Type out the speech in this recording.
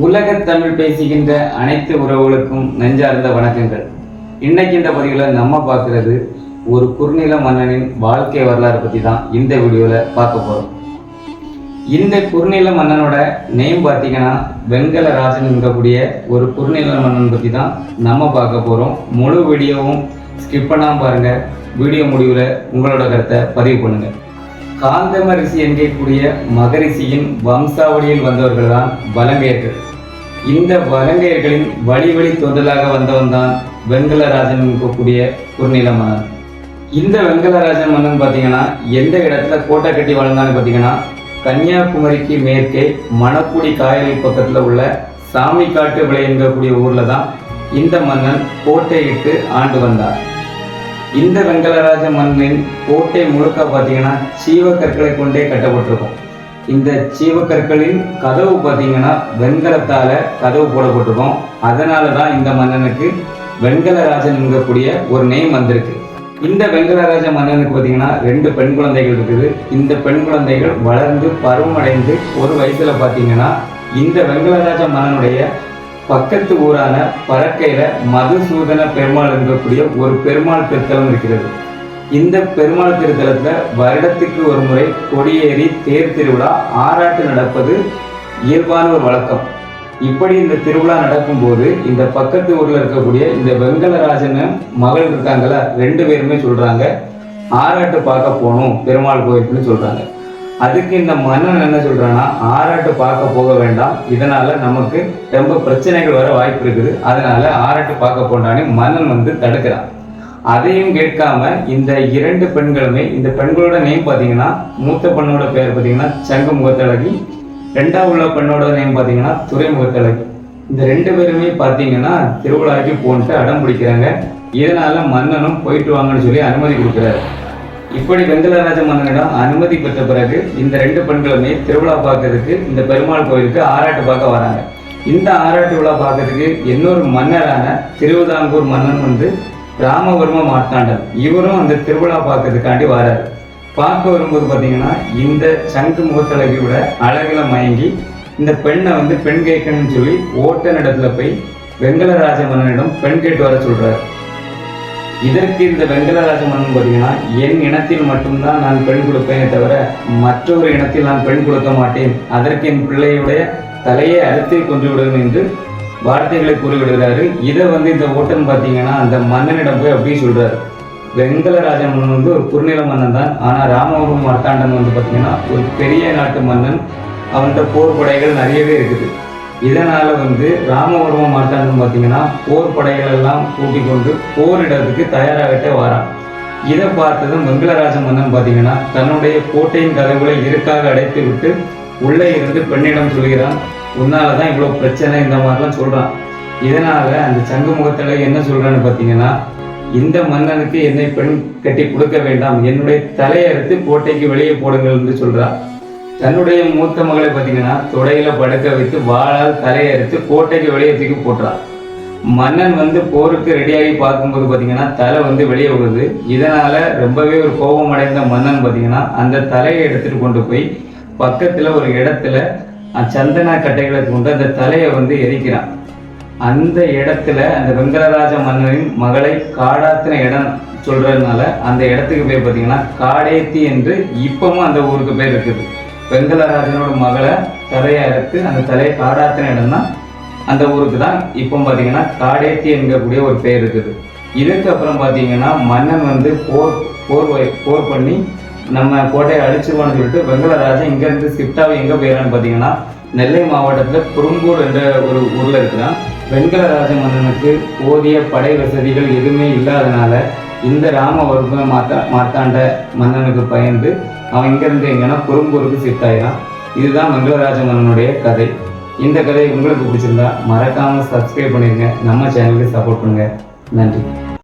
உலக தமிழ் பேசுகின்ற அனைத்து உறவுகளுக்கும் நெஞ்சார்ந்த வணக்கங்கள். இன்னைக்கு இந்த பதிவில் நம்ம பார்க்கறது ஒரு குறுநில மன்னனின் வாழ்க்கை வரலாறு பற்றி தான் இந்த வீடியோவில் பார்க்க போகிறோம் இந்த குறுநில மன்னனோட நேம் பார்த்தீங்கன்னா வெங்கலராஜன் இருக்கக்கூடிய ஒரு குறுநில மன்னன் பற்றி தான் நம்ம பார்க்க போகிறோம் முழு வீடியோவும் ஸ்கிப் பண்ணாமல் பாருங்கள் வீடியோ முடிவில் உங்களோட கருத்தை பதிவு பண்ணுங்கள் காந்தம ரிஷி என்கக்கூடிய மகரிஷியின் வம்சாவளியில் வந்தவர்கள் தான் வலங்கையர்கள். இந்த வலங்கையர்களின் வழி வழி தோன்றலாக வந்தவன் தான் வெங்கலராஜன் இருக்கக்கூடிய குறுநில மன்னன் இந்த வெங்கலராஜன் மன்னன் பார்த்தீங்கன்னா எந்த இடத்துல கோட்டை கட்டி வாழ்ந்தான்னு பார்த்தீங்கன்னா கன்னியாகுமரிக்கு மேற்கே மணக்குடி காயல் பக்கத்தில் உள்ள சாமிக்காட்டு விளை என்கக்கூடிய ஊரில் தான் இந்த மன்னன் கோட்டையிட்டு ஆண்டு வந்தார். இந்த வெங்கடராஜ மண்ணின் கோட்டை முழுக்க பார்த்தீங்கன்னா சீவக்கற்களை கொண்டே கட்டப்பட்டிருக்கும். இந்த சீவக்கற்களின் கதவு பார்த்தீங்கன்னா வெண்கலத்தால கதவு போடப்பட்டிருக்கும். அதனால தான் இந்த மன்னனுக்கு வெண்கலராஜன் என்கக்கூடிய ஒரு நேம் வந்திருக்கு. இந்த வெங்கடராஜ மன்னனுக்கு பார்த்தீங்கன்னா ரெண்டு பெண் குழந்தைகள் இருக்குது. இந்த பெண் குழந்தைகள் வளர்ந்து பருவமடைந்து ஒரு வயசுல பார்த்தீங்கன்னா இந்த வெங்கடராஜ மன்னனுடைய பக்கத்து ஊரான பறக்கையில மதுசூதன பெருமாள் இருக்கக்கூடிய ஒரு பெருமாள் திருத்தலம் இருக்கிறது. இந்த பெருமாள் திருத்தலத்துல வருடத்துக்கு ஒரு முறை கொடியேறி தேர் திருவிழா ஆராட்டு நடப்பது இயல்பான ஒரு வழக்கம். இப்படி இந்த திருவிழா நடக்கும்போது இந்த பக்கத்து ஊர்ல இருக்கக்கூடிய இந்த வெங்கலராஜன் மகள் இருக்காங்கல்ல ரெண்டு பேருமே சொல்றாங்க ஆராட்டு பார்க்க போகணும் பெருமாள் கோயிலுக்குன்னு சொல்றாங்க. அதுக்கு இந்த மன்னன் என்ன சொல்றான்னா ஆராட்டு பார்க்க போக வேண்டாம். இதனால நமக்கு ரொம்ப பிரச்சனைகள் வர வாய்ப்பு இருக்குது. அதனால ஆராட்டு பார்க்க போண்டான்னு மன்னன் வந்து தடுக்கிறான். அதையும் கேட்காம இந்த இரண்டு பெண்களுமே இந்த பெண்களோட நேம் பார்த்தீங்கன்னா மூத்த பெண்ணோட பேர் பார்த்தீங்கன்னா சங்கு முகத்தழகி ரெண்டாவது உள்ள பெண்ணோட நேம் பார்த்தீங்கன்னா துறைமுகத்தழகி இந்த ரெண்டு பேருமே பார்த்தீங்கன்னா திருவிழாவுக்கு போன்ட்டு அடம் பிடிக்கிறாங்க. இதனால மன்னனும் போயிட்டு வாங்கன்னு சொல்லி அனுமதி கொடுக்குறாரு. இப்படி வெங்கடராஜ மன்னனிடம் அனுமதி பெற்ற பிறகு இந்த ரெண்டு பெண்களுமே திருவிழா பார்க்கறதுக்கு இந்த பெருமாள் கோயிலுக்கு ஆராட்டு பார்க்க வராங்க. இந்த ஆராட்டு விழா பார்க்கறதுக்கு இன்னொரு மன்னரான திருவிதாங்கூர் மன்னன் வந்து ராமவர்ம மார்த்தாண்டன் இவரும் அந்த திருவிழா பார்க்கறதுக்காண்டி வராரு. பார்க்க வரும்போது பார்த்தீங்கன்னா இந்த சங்கு முகத்தழகியோட அழகில் மயங்கி இந்த பெண்ணை வந்து பெண் கேட்கணும்னு சொல்லி ஓட்ட நடத்துல போய் வெங்கடராஜ மன்னனிடம் பெண் கேட்டு வர சொல்றாரு. இதற்கு இந்த வெங்கடராஜ மன்னன் பார்த்தீங்கன்னா என் இனத்தில் மட்டும்தான் நான் பெண் கொடுப்பேனே தவிர மற்றொரு இனத்தில் நான் பெண் கொடுக்க மாட்டேன். அதற்கு என் பிள்ளையுடைய தலையை அறுத்து கொண்டு விடுவேன் என்று வார்த்தைகளை கூறிவிடுகிறாரு இதை வந்து இந்த ஓட்டன் பார்த்தீங்கன்னா அந்த மன்னனிடம் போய் அப்படியே சொல்றாரு. வெங்கலராஜ மன்னன் வந்து ஒரு குறுநில மன்னன் தான். ஆனால் ராமபுரம் மார்த்தாண்டன் வந்து பார்த்தீங்கன்னா ஒரு பெரிய நாட்டு மன்னன். அவன்கிட்ட போர் படைகள் நிறையவே இருக்குது. இதனால வந்து ராமவர்ம மார்த்தாண்டன் பார்த்தீங்கன்னா போர் படைகள் எல்லாம் கூட்டிக் கொண்டு போரிடத்துக்கு தயாராகிட்டே வரான். இதை பார்த்ததும் வெங்கலராஜ மன்னன் பார்த்தீங்கன்னா தன்னுடைய கோட்டையின் கதவுகளை இருக்காக அடைத்து விட்டு உள்ளே இருந்து பெண்ணிடம் சொல்கிறான் உன்னால தான் இவ்வளோ பிரச்சனை இந்த மாதிரிலாம் சொல்றான். இதனால அந்த சங்கு முகத்தில் என்ன சொல்றான்னு பார்த்தீங்கன்னா இந்த மன்னனுக்கு என்னை பெண் கட்டி கொடுக்க வேண்டாம். என்னுடைய தலையறுத்து கோட்டைக்கு வெளியே போடுங்கள் என்று சொல்றான் தன்னுடைய மூத்த மகளை பார்த்தீங்கன்னா தொடையில படுக்க வைத்து வாளால் தலையறுத்து கோட்டைக்கு வெளியே தூக்கி போட்டுறான். மன்னன் வந்து போருக்கு ரெடியாகி பார்க்கும்போது பார்த்தீங்கன்னா தலை வந்து வெளியே விடுது இதனால ரொம்பவே ஒரு கோபம் அடைந்த மன்னன் பார்த்தீங்கன்னா அந்த தலையை எடுத்துட்டு கொண்டு போய் பக்கத்தில் ஒரு இடத்துல சந்தன கட்டைகளை கொண்டு அந்த தலையை வந்து எரிக்கிறான். அந்த இடத்துல அந்த வெங்கடராஜ மன்னனின் மகளை காடாத்தின இடம் சொல்றதுனால அந்த இடத்துக்கு பேர் பார்த்தீங்கன்னா காடேத்தி என்று இப்பவும் அந்த ஊருக்கு பேர் இருக்குது. வெங்கடராஜனோட மகளை தலையை எடுத்து அந்த தலையை காடாத்தின இடம் தான் அந்த ஊருக்கு தான். இப்போ பார்த்தீங்கன்னா காடேத்தி என்கக்கூடிய ஒரு பேர் இருக்குது. இதுக்கு அப்புறம் பார்த்தீங்கன்னா மன்னன் வந்து போர் போர் வை- போர் பண்ணி நம்ம கோட்டையை அழிச்சிருவான்னு சொல்லிட்டு வெங்கடராஜன் இங்கேருந்து ஷிஃப்டாக எங்கே போயிடறான்னு பார்த்தீங்கன்னா நெல்லை மாவட்டத்தில் குறும்பூர் என்ற ஒரு ஊரில் இருக்கிறான் வெங்கடராஜ மன்னனுக்கு போதிய படை வசதிகள் எதுவுமே இல்லாதனால இந்த ராமவர்ம மாத்தா மார்த்தாண்ட மன்னனுக்கு பயந்து அவன் இங்கிருந்து எங்கன்னா குறும்பூருக்கு ஷிஃப்ட் ஆகிறான் இதுதான் வெங்கடராஜ மன்னனுடைய கதை. இந்த கதை உங்களுக்கு பிடிச்சிருந்தா மறக்காமல் சப்ஸ்கிரைப் பண்ணிடுங்க நம்ம சேனலுக்கு சப்போர்ட் பண்ணுங்கள் நன்றி.